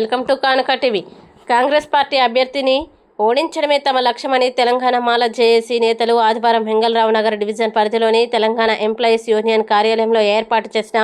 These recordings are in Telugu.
Welcome to Kanuka TV. Congress party అభ్యర్థిని ఓడించడమే తమ లక్ష్యమని తెలంగాణ మాల జేఏసీ నేతలు ఆదివారం వెంగళరావు నగర్ డివిజన్ పరిధిలోని తెలంగాణ ఎంప్లాయీస్ యూనియన్ కార్యాలయంలో ఏర్పాటు చేసిన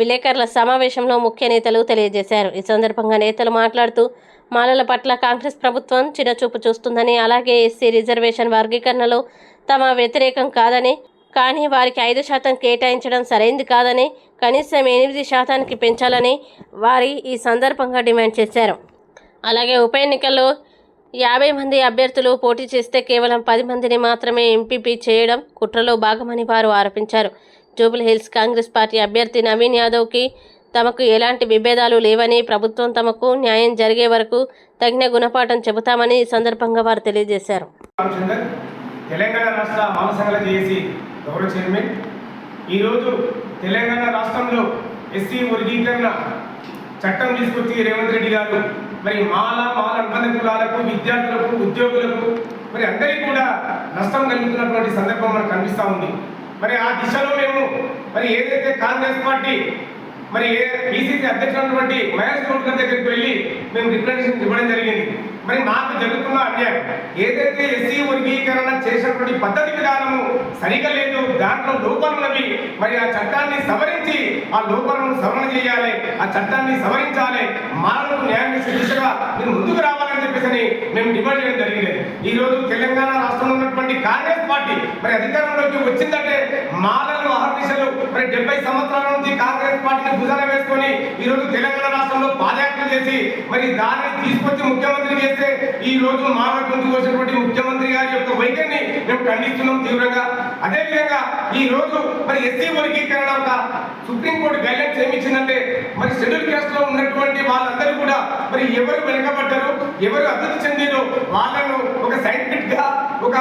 విలేకరుల సమావేశంలో ముఖ్య నేతలు తెలియజేశారు. ఈ సందర్భంగా నేతలు మాట్లాడుతూ మాలల పట్ల కాంగ్రెస్ ప్రభుత్వం చిన్నచూపు చూస్తుందని అలాగే ఎస్సీ రిజర్వేషన్ వర్గీకరణలో తమ వ్యతిరేకం కాదని కానీ వారికి ఐదు శాతం కేటాయించడం సరైంది కాదని కనీసం ఎనిమిది శాతానికి పెంచాలని వారి ఈ సందర్భంగా డిమాండ్ చేశారు. అలాగే ఉప ఎన్నికల్లో యాభై మంది అభ్యర్థులు పోటీ చేస్తే కేవలం పది మందిని మాత్రమే ఎంపీపీ చేయడం కుట్రలో భాగమని వారు ఆరోపించారు. జూబ్లీహిల్స్ కాంగ్రెస్ పార్టీ అభ్యర్థి నవీన్ యాదవ్కి తమకు ఎలాంటి విభేదాలు లేవని ప్రభుత్వం తమకు న్యాయం జరిగే వరకు తగిన గుణపాఠం చెబుతామని ఈ సందర్భంగా వారు తెలియజేశారు. తెలంగాణ రాష్ట్ర మానసంఘాల చేసి గౌరవ చైర్మన్ ఈరోజు తెలంగాణ రాష్ట్రంలో ఎస్సీ వర్గీకరణ చట్టం తీసుకొచ్చి రేవంత్ రెడ్డి గారు మరి మాల మాల అనుబంధ కులాలకు విద్యార్థులకు ఉద్యోగులకు మరి అందరికీ కూడా నష్టం కలుగుతున్నటువంటి సందర్భం మనకు కనిపిస్తూ ఉంది. మరి ఆ దిశలో మేము మరి ఏదైతే కాంగ్రెస్ పార్టీ మరి బీసీసీ అధ్యక్షుడు మహేష్ గౌడ్ గారి దగ్గరికి వెళ్ళి మేము రిప్రజెంటేషన్ ఇవ్వడం జరిగింది. మరి మాకు జరుగుతున్న అన్యాయం. ఏదైతే ఎస్సీ వర్గీకరణ చేసినటువంటి పద్ధతి విధానము సరిగా లేదు దాంట్లో లోపాలున్నవి మరి ఆ చట్టాన్ని సవరించి ఆ లోపాలను సవరణ చేయాలి ఆ చట్టాన్ని సవరించాలి మానవులకు న్యాయం చేసే దిశగా మీరు ముందుకు రావాలని చెప్పేసి మేము డిమాండ్ చేయడం జరిగింది. ఈ రోజు తెలంగాణ రాష్ట్రంలో ఉన్నటువంటి కాంగ్రెస్ పార్టీ మరి అధికారంలోకి వచ్చిందంటే మాలలు ఆహర్నిశలు మరి డెబ్బై సంవత్సరాల నుంచి కాంగ్రెస్ పార్టీని భుజాన వేసుకొని ఈ రోజు తెలంగాణ రాష్ట్రంలో పాదయాత్ర చేసి మరి దానిని తీసుకొచ్చి ముఖ్యమంత్రి చేస్తే ఈ రోజు మాలకు గొంతు వచ్చినటువంటి ముఖ్యమంత్రి గారి యొక్క వైఖరిని మేము ఖండిస్తున్నాం తీవ్రంగా. అదే విధంగా ఈ రోజు మరి ఎస్సీ వర్గీకరణ ఒక సుప్రీంకోర్టు గైడెన్స్ ఏమిచ్చిందంటే మరి షెడ్యూల్ క్యాస్ట్లో ఉన్నటువంటి వాళ్ళందరూ కూడా మరి ఎవరు వెనకబడ్డారు ఎవరు అభివృద్ధి చెందిరు వాళ్ళను ఒక సైంటిఫిక్గా ఒక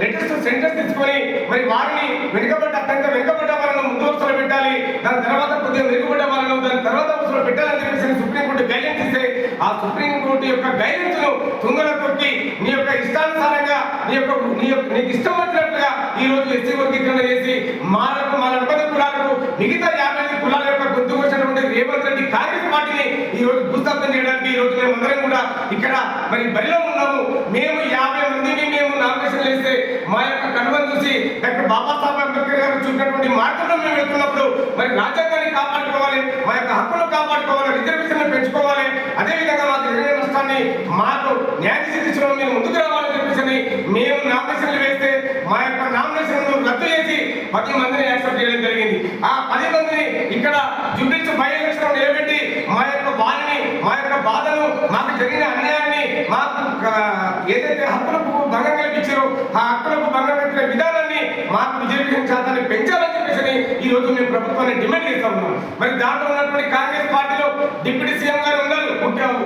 లేటెస్ట్ సెంటర్స్ తీసుకొని మరి వారిని వెనుకబడ్డ అత్యంత వెనుకబడ్డ వాళ్ళను ముందు వరుసలో పెట్టాలి. దాని తర్వాత కొద్దిగా వెనుకబడ్డ వాళ్ళను దాని తర్వాత వరుసలో పెట్టాలని చెప్పేసి సుప్రీంకోర్టు గైడెన్స్ ఇస్తే ఆ సుప్రీంకోర్టు యొక్క గైడెన్స్ను తుంగల తొక్కి నీ యొక్క ఇష్టానుసారంగా నీ యొక్క నీ యొక్క నీకు ఇష్టం వచ్చినట్లుగా ఈ రోజు ఎస్సీ వర్గీకరణ చేసి మాలకు మన అనుబంధ కులాలకు మిగతా యాభై ఐదు కులాల యొక్క గుర్తు వచ్చినటువంటి రేవంత్ రెడ్డి కాంగ్రెస్ పార్టీని ఈ రోజు భూస్థాపన చేయడానికి ఈ రోజు మేము అందరం కూడా ఇక్కడ మరి బరిలో ఉన్నాము. మేము యాభై మందిని మేము నామినేషన్ చేస్తే మా యొక్క కనుమను చూసి డాక్టర్ బాబాసాహెబ్ అంబేద్కర్ గారు చూసినటువంటి మార్గంలో మేము వెళ్తున్నప్పుడు మరి రాజ్యాంగాన్ని కాపాడుకోవాలి మా యొక్క హక్కును కాపాడుకోవాలి రిజర్వేషన్ పెంచుకోవాలి. అదే విధంగా మాకు జరిగిన నష్టాన్ని మాకు న్యాయ దిశలో మేము ముందుకు రావాలని చెప్పేసి మేము నామినేషన్లు వేస్తే మా యొక్క నామినేషన్ రద్దు చేసి పది మందిని యాక్సెప్ట్ చేయడం జరిగింది. ఆ పది మందిని ఇక్కడ జుడిష్ బై ఎలక్షన్ నిలబెట్టి మా యొక్క బాధని మా యొక్క బాధను మాకు జరిగిన అన్యాయాన్ని మాకు ఏదైతే హక్కులకు భంగం కల్పించారో ఆ హక్కులకు భంగం పెట్టిన విధానాన్ని మాకు రిజర్వేషన్ శాతాన్ని పెంచాలని చెప్పేసి ఈ రోజు మేము ప్రభుత్వాన్ని డిమాండ్ చేస్తా ఉన్నాం. మరి దాంట్లో ఉన్నటువంటి కాంగ్రెస్ పార్టీలో డిప్యూటీ సీఎం గారు ఉన్నారు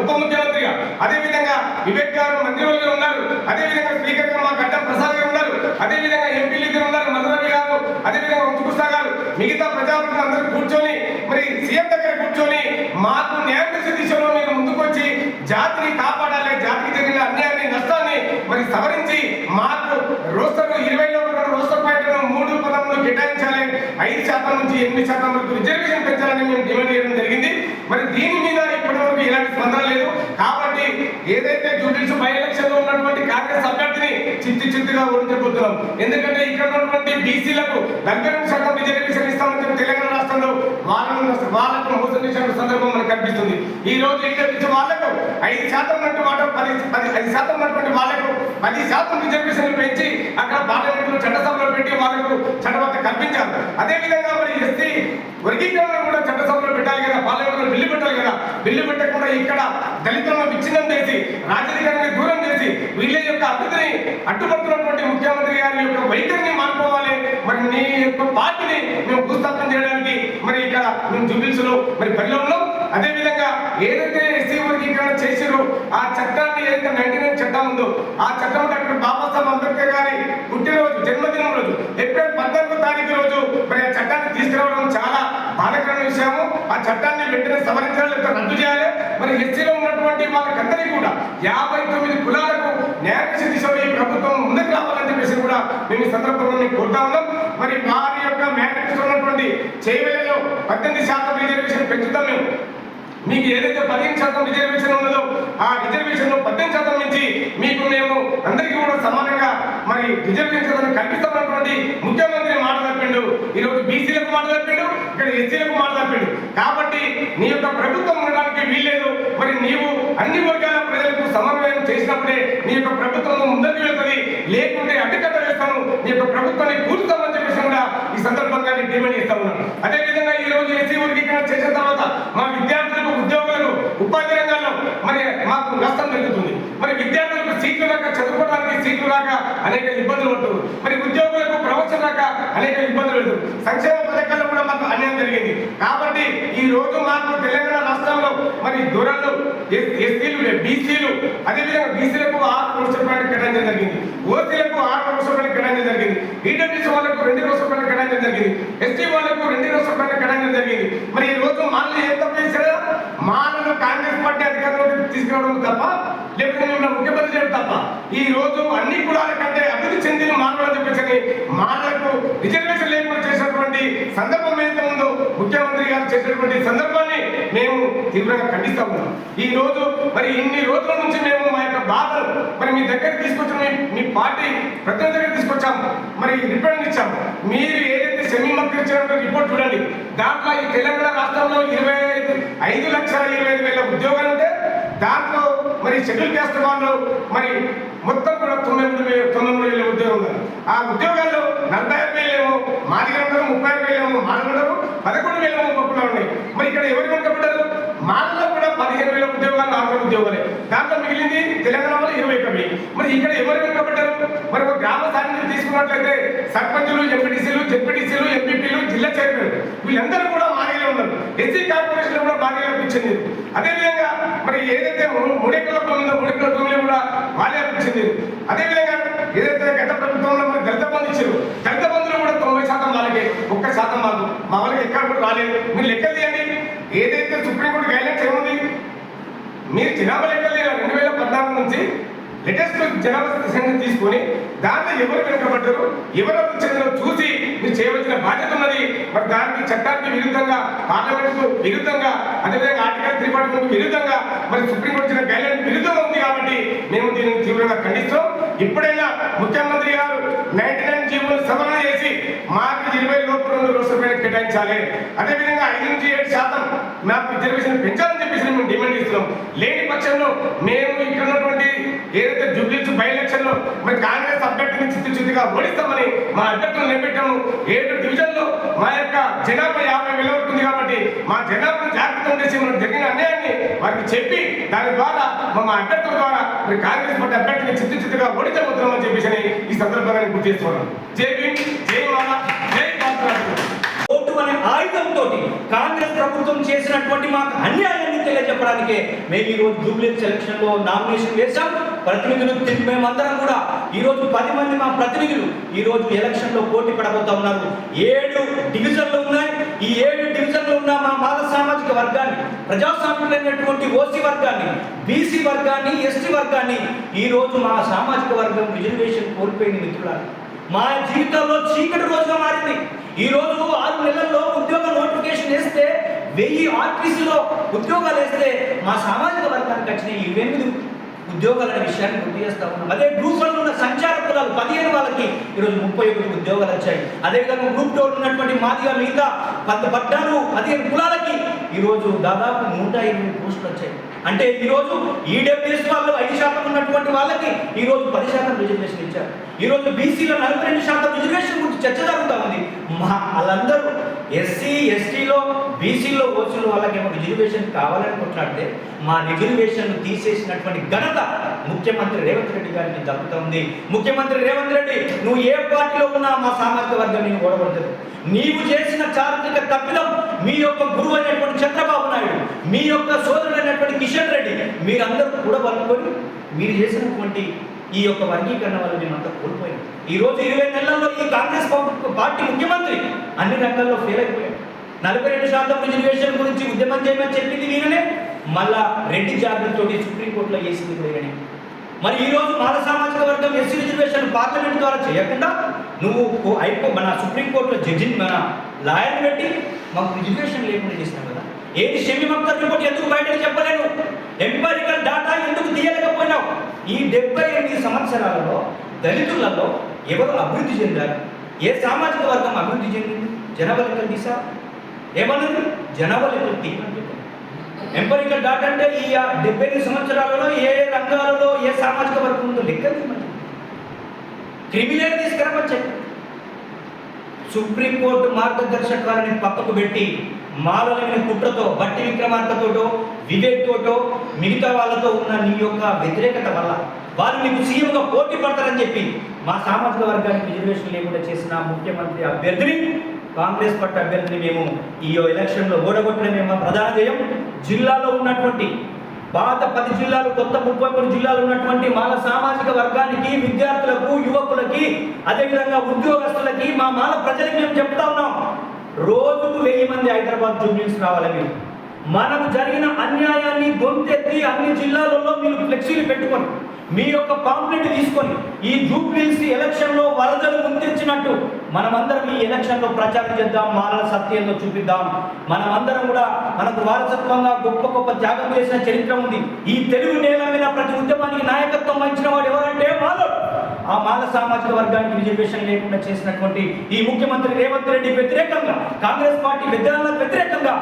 ఉప ముఖ్యమంత్రిగా. అదేవిధంగా వివేక్ గారు మంత్రివర్గంలో ఉన్నారు. అదేవిధంగా స్పీకర్గా మా గడ్డం ప్రసాద్ అదే విధంగా ఎంపీలు ఇద్దరు ఉన్నారు మధురవి గారు అదే విధంగా వంశకృష్ణ గారు. మిగతా ప్రజాప్రతినిధులు అందరూ కూర్చొని మరి సీఎం దగ్గర కూర్చొని మాకు న్యాయం చేసే దిశలో మీరు ముందుకొచ్చి జాతిని కాపాడాలి జాతికి జరిగిన అన్యాయాన్ని నష్టాన్ని మరి సవరించి మాకు రోస్టర్ ఇరవైలో ఉన్న రోస్టర్ పాయింట్లను మూడు పదంలో కేటాయించాలి ఐదు శాతం నుంచి ఎనిమిది శాతం వరకు రిజర్వేషన్ పెంచాలని మేము డిమాండ్ చేయడం జరిగింది. మరి దీని మీద ఇప్పటి వరకు ఎలాంటి స్పందన లేదు. కాబట్టి ఏదైనా జూడిష్ బై ఎలక్షన్లో ఉన్నటువంటి కాంగ్రెస్ అభ్యర్థిని చిత్తి చిత్తుగా ఓడించబోతున్నాం. ఎందుకంటే ఇక్కడ ఉన్నటువంటి బీసీలకు నలభై రెండు శాతం రిజర్వేషన్ ఇస్తామని చెప్పి తెలంగాణ రాష్ట్రంలో వాళ్ళను వాళ్ళకు మోసం చేసిన సందర్భం మనకు కనిపిస్తుంది. ఈ రోజు ఇక్కడ నుంచి వాళ్ళకు ఐదు శాతం ఉన్నట్టు మాట పది పది ఐదు శాతం ఉన్నటువంటి వాళ్ళకు పది శాతం రిజర్వేషన్లు పెంచి అక్కడ పార్లమెంట్లో చట్టసభలో పెట్టి వాళ్ళకు చట్టబద్ధ కల్పించారు. అదే విధంగా మరి ఎస్టీ వర్గీకరణ కూడా చట్టసభలో పెట్టాలి కదా పార్లమెంట్లో బిల్లు పెట్టాలి కదా. బిల్లు పెట్టకుండా ఇక్కడ దళితులను విచ్ఛిన్నం దూరం చేసి వీళ్ళ యొక్క అభివృద్ధిని అడ్డుపడుతున్నటువంటి ముఖ్యమంత్రి గారి యొక్క వైఖరిని మానుకోవాలి. మరి నీ యొక్క పార్టీని మేము భూస్థాపన చేయడానికి మరి ఇక్కడ మేము జూబిల్స్లో మరి బరిలో ఉన్నాం అదే విధంగా ఏదైతే ఎస్సీ వర్గీకరణ చేసిరో ఆ చట్టాన్ని ఏదైతే నైన్టీ నైన్ చట్టం ఉందో ఆ చట్టం డాక్టర్ బాబాసాహెబ్ అంబేద్కర్ గారి పుట్టినరోజు జన్మదినం రోజు ఏప్రిల్ పద్నాలుగో తారీఖు రోజు మరి ఆ చట్టాన్ని తీసుకురావడం చాలా బాధకరమైన విషయము ఆ చట్టాన్ని వెంటనే సవరించాలి లేకపోతే రద్దు చేయాలి. మరి ఎస్సీలో ఉన్నటువంటి వాళ్ళకందరికీ కూడా యాభై తొమ్మిది కులాలకు న్యాయ దిశలో ఈ ప్రభుత్వం ముందుకు రావాలని చెప్పేసి కూడా మేము ఈ సందర్భంలో కోరుతా ఉన్నాం. మరి వారి యొక్క మ్యాట్రిక్స్ ఉన్నటువంటి చేయవేలలో పద్దెనిమిది శాతం రిజర్వేషన్ పెంచుతాం మేము. మీకు ఏదైతే పదిహేను శాతం రిజర్వేషన్ ఉన్నదో ఆ రిజర్వేషన్ పద్దెనిమిది శాతం నుంచి మీకు మేము అందరికీ కూడా సమానంగా మరి రిజర్వేషన్ కల్పిస్తామన్నటువంటి ముఖ్యమంత్రి మాట మాట తప్పిండు ఇక్కడ ఎస్సీలకు మాట తప్పిండు కాబట్టి నీ యొక్క ప్రభుత్వం ఉండడానికి వీల్లేదు. మరి నీవు అన్ని వర్గాల ప్రజలకు సమన్వయం చేసినప్పుడే నీ యొక్క ప్రభుత్వం ముందరికి వెళ్తుంది. లేకుంటే అడ్డుకట్ట వేస్తాను. నీ యొక్క ప్రభుత్వాన్ని కూర్చుతామని చెప్పేసి కూడా ఈ సందర్భంగా నేను డిమాండ్ చేస్తా ఉన్నాను అదే విధంగా ఈ రోజు ఎస్సీ వర్గీకరణ చేసిన తర్వాత మా విద్యార్థులకు ఉద్యోగులకు ఉపాధి రంగాల్లో మరి మాకు నష్టం జరుగుతుంది మరి విద్యార్థులకు సీట్లు రాక చదువుకోవడానికి సీట్లు రాక అనేక ఇబ్బందులు పడుతుంది మరి ఉద్యోగులకు ప్రమోషన్ రాక అనేక ఇబ్బందులు పడుతుంది సంక్షేమ పథకాల్లో కూడా మాకు అన్యాయం జరిగింది కాబట్టి ఈ రోజు మాకు తెలంగాణ రాష్ట్రంలో మరి దొరలు ఎస్సీలు బీసీలు అదేవిధంగా బీసీలకు ఆరు కోట్ల రూపాయలు కేటాయించడం జరిగింది. ఓసీలకు ఆరు కోట్ల రూపాయలు కేటాయించడం జరిగింది. ఈడబ్ల్యూసీ వాళ్ళకు రెండు కోట్ల రూపాయలు కేటాయించడం జరిగింది. ఎస్టీ వాళ్ళకు రెండు కోట్ల రూపాయలు కేటాయించడం జరిగింది. మరి ఈ రోజు మాలను ఎంత తప్పు చేశారు మాలను కాంగ్రెస్ పార్టీ అధికారంలోకి తీసుకురావడం తప్ప లేకపోతే మిమ్మల్ని ముఖ్యమంత్రి చేయడం తప్ప. ఈ రోజు అన్ని కులాల కంటే అభివృద్ధి చెందిన మానవులు అని చెప్పేసి మానవులకు రిజర్వేషన్ లేకుండా చేసినటువంటి సందర్భం ఏదైతే ఉందో ముఖ్యమంత్రి గారు చేసినటువంటి సందర్భాన్ని మేము తీవ్రంగా ఖండిస్తా ఉన్నాం ఈ రోజు మరి ఇన్ని రోజుల నుంచి మేము మా యొక్క బాధలు మరి మీ దగ్గర తీసుకొచ్చిన మీ పార్టీ ప్రతినిధి దగ్గర తీసుకొచ్చాము. మరి రిపోర్ట్ ఇచ్చాం మీరు ఏదైతే సెమీ మక్కరిచ్చినటువంటి రిపోర్ట్ చూడండి. దాంట్లో ఈ తెలంగాణ రాష్ట్రంలో ఇరవై ఐదు ఐదు లక్షల ఇరవై ఐదు వేల ఉద్యోగాలు ఉంటే దాంట్లో మరి షెడ్యూల్ క్యాస్ట్ వాళ్ళు మరి మొత్తం కూడా తొమ్మిది వేల తొమ్మిది వేల ఉద్యోగం ఉన్నారు. ఆ ఉద్యోగాల్లో నలభై ఆరు వేలేమో మాదిగంటారు ముప్పై ఆరు వేలేమో మానవులు పదకొండు వేలేమో గొప్పలు ఉన్నాయి మరి ఇక్కడ ఎవరు వెనుకబడ్డారు మానవుల్లో కూడా పదిహేను వేల ఉద్యోగాలు. దాంట్లో మిగిలింది తెలంగాణలో ఇరవై ఒక్క వెయ్యి మరి ఇక్కడ ఎవరు వెనుకబడ్డారు? మరి ఒక గ్రామ స్థాయిని తీసుకున్నట్లయితే సర్పంచులు ఎంపీటీసీలు జెడ్పీటీసీలు ఎంపీపీలు జిల్లా చైర్మన్ వీళ్ళందరూ కూడా మాదిగలే ఉన్నారు. ఎస్సీ కార్పొరేషన్ కూడా మాదిగలకు అనిపించింది అదేవిధంగా మరి ఏదైతే మూ- మూడెకరాల భూమి ఉందో మూడెకరాల భూమిలో కూడా వాళ్ళే అనిపించింది అదేవిధంగా ఏదైతే గత ప్రభుత్వంలో మరి దళిత బంధు ఇచ్చారు దళిత బంధులు కూడా తొంభై శాతం వాళ్ళకి ఒక్క శాతం మాకు. మా వాళ్ళకి ఎక్కడ కూడా రాలేదు. మీరు లెక్కలు తీయండి ఏదైతే సుప్రీంకోర్టు గైడ్లైన్స్ ఏముంది మీరు జనాభా లెక్కలు రెండు వేల పద్నాలుగు నుంచి లేటెస్ట్ జనాభా సంఖ్య తీసుకొని దాంట్లో ఎవరు వెనుకబడ్డారు? ఎవరు అభివృద్ధి చెందినో చూసి మీరు చేయవలసిన బాధ్యత ఉన్నది. మరి దానికి చట్టానికి విరుద్ధంగా పార్లమెంట్ విరుద్ధంగా అదేవిధంగా ఆర్టికల్ త్రీ ఫార్టీ విరుద్ధంగా మరి సుప్రీంకోర్టు ఇచ్చిన గైడ్లైన్ విరుద్ధంగా ఉంది కాబట్టి మేము దీనిని తీవ్రంగా ఖండిస్తాం. ఇప్పుడైనా ముఖ్యమంత్రి గారు నైన్టీ నైన్ జీవోలు సవరణ చేసి మాకు రెండు రూపాయలు కేటాయించాలి. అదేవిధంగా ఐదు నుంచి ఏడు శాతం మాకు రిజర్వేషన్ పెంచాలని చెప్పేసి మేము డిమాండ్ చేస్తున్నాం. లేని పక్షంలో మేము ఇక్కడ ఉన్నటువంటి ఏదైతే జూబ్లీస్ బై ఎలక్షన్లో మరి కాంగ్రెస్ అభ్యర్థిని చిత్తు చిత్తుగా ఓడిస్తామని మా అభ్యర్థులు నిలబెట్టాము. ఏడు డివిజన్లో మా యొక్క జనాభా యాభై వేల ఉంటుంది కాబట్టి మా జనాభాను జాగ్రత్త చేసి మనం జరిగిన అన్యాయాన్ని వారికి చెప్పి దాని ద్వారా మా అభ్యర్థుల ద్వారా మరి కాంగ్రెస్ పార్టీ అభ్యర్థిని చిత్తు చిత్తుగా ఓడించబోతున్నామని చెప్పేసి ఈ సందర్భంగా గుర్తు చేస్తున్నాను. జై భీమ్ జై మాల జై ఆయుధంతో కాంగ్రెస్ ప్రభుత్వం చేసినటువంటి మాకు అన్యాయాన్ని తెలియజెప్పడానికే మేము ఈ రోజు జూబ్లీ సెలక్షన్లో నామినేషన్ వేశాం. ప్రతినిధులు తిరిగి మేమందరం కూడా ఈ రోజు పది మంది మా ప్రతినిధులు ఈ రోజు ఎలక్షన్లో పోటీ పడబోతా ఉన్నారు. ఏడు డివిజన్లు ఉన్నాయి. ఈ ఏడు డివిజన్లు ఉన్న మా మాల సామాజిక వర్గాన్ని ప్రజాస్వామ్యులైనటువంటి ఓసీ వర్గాన్ని బీసీ వర్గాన్ని ఎస్టీ వర్గాన్ని ఈ రోజు మా సామాజిక వర్గం రిజర్వేషన్ కోల్పోయింది మిత్రులారా. మా జీవితంలో చీకటి రోజుగా మారింది. ఈ రోజు ఆరు నెలల్లో ఉద్యోగ నోటిఫికేషన్ వేస్తే వెయ్యి ఆర్టీసీలో ఉద్యోగాలు వేస్తే మా సామాజిక వర్గానికి వచ్చిన ఈ ఎనిమిది ఉద్యోగాల విషయాన్ని గుర్తు చేస్తా ఉన్నాం. అదే గ్రూప్ వన్ ఉన్న సంచార కులాలు పదిహేను వాళ్ళకి ఈరోజు ముప్పై ఒకటి ఉద్యోగాలు వచ్చాయి. అదేవిధంగా గ్రూప్ టూ ఉన్నటువంటి మాదిగా మిగతా పద్ పద్నాలుగు పదిహేను కులాలకి ఈరోజు దాదాపు నూట ఇరవై పోస్టులు వచ్చాయి. అంటే ఈరోజు ఈడబ్ల్యూఎస్ వాళ్ళు ఐదు శాతం ఉన్నటువంటి వాళ్ళకి ఈరోజు పది శాతం రిజర్వేషన్ ఇచ్చారు. ఈరోజు బీసీలో నలభై రెండు శాతం రిజర్వేషన్ గురించి చర్చ జరుగుతూ ఉంది. మా వాళ్ళందరూ ఎస్సీ ఎస్టీలో బీసీలో ఓసీల వాళ్ళకి ఏమో రిజర్వేషన్ కావాలని కొట్లాడితే మా రిజర్వేషన్ తీసేసినటువంటి ఘనత ముఖ్యమంత్రి రేవంత్ రెడ్డి గారికి దక్కుతుంది ముఖ్యమంత్రి రేవంత్ రెడ్డి నువ్వు ఏ పార్టీలో ఉన్నా మా సామాజిక వర్గం నేను ఓడబడుతుంది నీవు చేసిన చారిత్రక తప్పిదం మీ యొక్క గురువు అయినటువంటి చంద్రబాబు నాయుడు మీ యొక్క సోదరుడైనటువంటి కిషన్ రెడ్డి మీరందరూ కూడా పలుకొని మీరు చేసినటువంటి ఈ యొక్క వర్గీకరణ వల్ల మేమంతా కోల్పోయాం. ఈరోజు ఇరవై నెలల్లో ఈ కాంగ్రెస్ పార్టీ ముఖ్యమంత్రి అన్ని రంగాల్లో ఫెయిల్ అయిపోయాడు. నలభై రెండు శాతం రిజర్వేషన్ గురించి ఉద్యమం చేయమని చెప్పింది ఈయననే మళ్ళా రెడ్డి జాగ్రత్తతో సుప్రీంకోర్టులో వేసింది కూడా మరి ఈ రోజు మాల సామాజిక వర్గం ఎస్సీ రిజర్వేషన్ పార్లమెంట్ ద్వారా చేయకుండా నువ్వు అయిపో మన సుప్రీంకోర్టులో జడ్జిని మన లాయర్ పెట్టి మాకు రిజర్వేషన్ లేకుండా చేసినావు కదా. ఏది షమీమ్ అఖ్తర్ రిపోర్ట్ ఎందుకు బయట చెప్పలేను? ఎంపరికల్ డాటా ఎందుకు తీయలేకపోయినావు? ఈ డెబ్బై ఎనిమిది సంవత్సరాలలో దళితులలో ఎవరు అభివృద్ధి చెందారు? ఏ సామాజిక వర్గం అభివృద్ధి చెందింది? జనాభా లెక్కలు తీసా ఏమన్నది? జనాభా లెక్కలు ఎంపరికల్ డాట్ అంటే ఈ డెబ్బై ఎనిమిది సంవత్సరాలలో ఏ ఏ రంగాలలో ఏ సామాజిక వర్గం ఉందో లెక్కలు క్రిమినల్ తీసుకురమ్మని సుప్రీంకోర్టు మార్గదర్శకాలని పక్కకు పెట్టి మాలలైన కుట్రతో బట్టి విక్రమార్కతోటో వివేక్ తోటో మిగతా వాళ్ళతో ఉన్న నీ యొక్క వ్యతిరేకత వల్ల వాళ్ళు నీకు సీఎంగా పోటీ పడతారని చెప్పి మా సామాజిక వర్గానికి రిజర్వేషన్ లేకుండా చేసిన ముఖ్యమంత్రి అభ్యర్థిని కాంగ్రెస్ పార్టీ అభ్యర్థిని మేము ఈ ఎలక్షన్లో ఓడగొట్టడమే మా ప్రధాన ధ్యేయం. జిల్లాలో ఉన్నటువంటి పాత పది జిల్లాలు కొత్త ముప్పై మూడు జిల్లాలు ఉన్నటువంటి మాల సామాజిక వర్గానికి విద్యార్థులకు యువకులకి అదేవిధంగా ఉద్యోగస్తులకి మా మాల ప్రజలకి మేము చెప్తా ఉన్నాం. రోజుకు వెయ్యి మంది హైదరాబాద్ జూబ్లీస్ రావాలి మీరు. మనకు జరిగిన అన్యాయాన్ని గొంతెత్తి అన్ని జిల్లాలలో మీరు ఫ్లెక్సీలు పెట్టుకొని మీ యొక్క పాంప్లెట్ తీసుకొని ఈ జూబ్లీస్ ఎలక్షన్లో వరదలు గుర్తించినట్టు మనమందరం ఈ ఎలక్షన్లో ప్రచారం చేద్దాం మానవ సత్యంలో చూపిద్దాం. మనమందరం కూడా మనకు వారసత్వంగా గొప్ప గొప్ప త్యాగం చేసిన చరిత్ర ఉంది. ఈ తెలుగు నేల మీద ప్రతి ఉద్యమానికి నాయకత్వం వహించిన వాడు ఎవరంటే మాలో ఆ మాల సామాజిక వర్గానికి రిజర్వేషన్ లేకుండా చేసినటువంటి ఈ ముఖ్యమంత్రి రేవంత్ రెడ్డి వ్యతిరేకంగా కాంగ్రెస్ పార్టీ విధానాలకు వ్యతిరేకంగా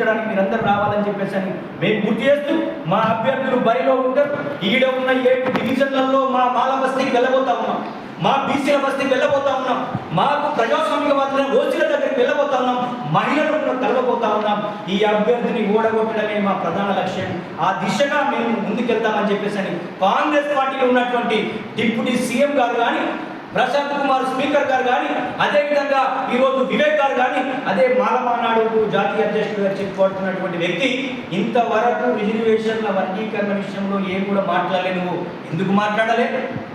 పెద్ద మీరందరూ రావాలని చెప్పేసి అని మేము గుర్తు చేస్తూ మా అభ్యర్థులు బరిలో ఉంటారు. ఈడ ఉన్న ఏడు డివిజన్లలో మా మాల బస్తీకి వెళ్ళబోతా ఉన్నాం. మా బీసీల బస్తీకి వెళ్ళబోతా ఉన్నాం. మాకు ప్రజాస్వామికవాదుల ఓసీల దగ్గరికి వెళ్ళబోతా ఉన్నాం. మహిళలను కలవబోతా ఉన్నాం. ఈ అభ్యర్థిని ఓడగొట్టడమే మా ప్రధాన లక్ష్యం. ఆ దిశగా మేము ముందుకెళ్తామని చెప్పేసి అని కాంగ్రెస్ పార్టీలో ఉన్నటువంటి డిప్యూటీ సీఎం గారు కానీ ప్రశాంత్ కుమార్ స్పీకర్ గారు కానీ అదేవిధంగా ఈరోజు వివేక్ గారు కానీ అదే మాలమానాడు జాతీయ అధ్యక్షుడిగా చెప్పుకుంటున్నటువంటి వ్యక్తి ఇంతవరకు రిజర్వేషన్ల వర్గీకరణ విషయంలో ఏం కూడా మాట్లాడలే నువ్వు. ఎందుకు మాట్లాడలే?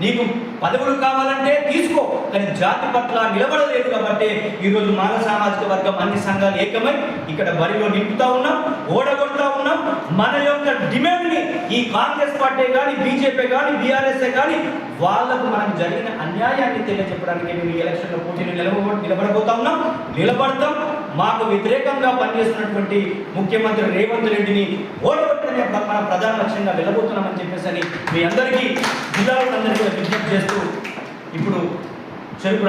నీకు పదవులు కావాలంటే తీసుకో కానీ జాతి పట్ల నిలబడలేదు కాబట్టి ఈరోజు మాల సామాజిక వర్గం అన్ని సంఘాలు ఏకమై ఇక్కడ బరిలో నింపుతా ఉన్నాం ఓడగొడతా ఉన్నాం. మన యొక్క డిమాండ్ని ఈ కాంగ్రెస్ పార్టీ కానీ బీజేపీ కానీ బీఆర్ఎస్ కానీ వాళ్ళకు మనకు జరిగిన అన్యాయాన్ని తెలియజెప్పడానికి మేము ఈ ఎలక్షన్లో పోటీని నిలబ నిలబడబోతా ఉన్నాం నిలబడతాం. మాకు వ్యతిరేకంగా పనిచేస్తున్నటువంటి ముఖ్యమంత్రి రేవంత్ రెడ్డిని ఓడగొట్టనే మన ప్రధాన లక్ష్యంగా వెళ్ళబోతున్నామని చెప్పేసి అని మీ అందరికీ జిల్లాలందరికీ విజ్ఞప్తి చేస్తూ ఇప్పుడు చెరుకు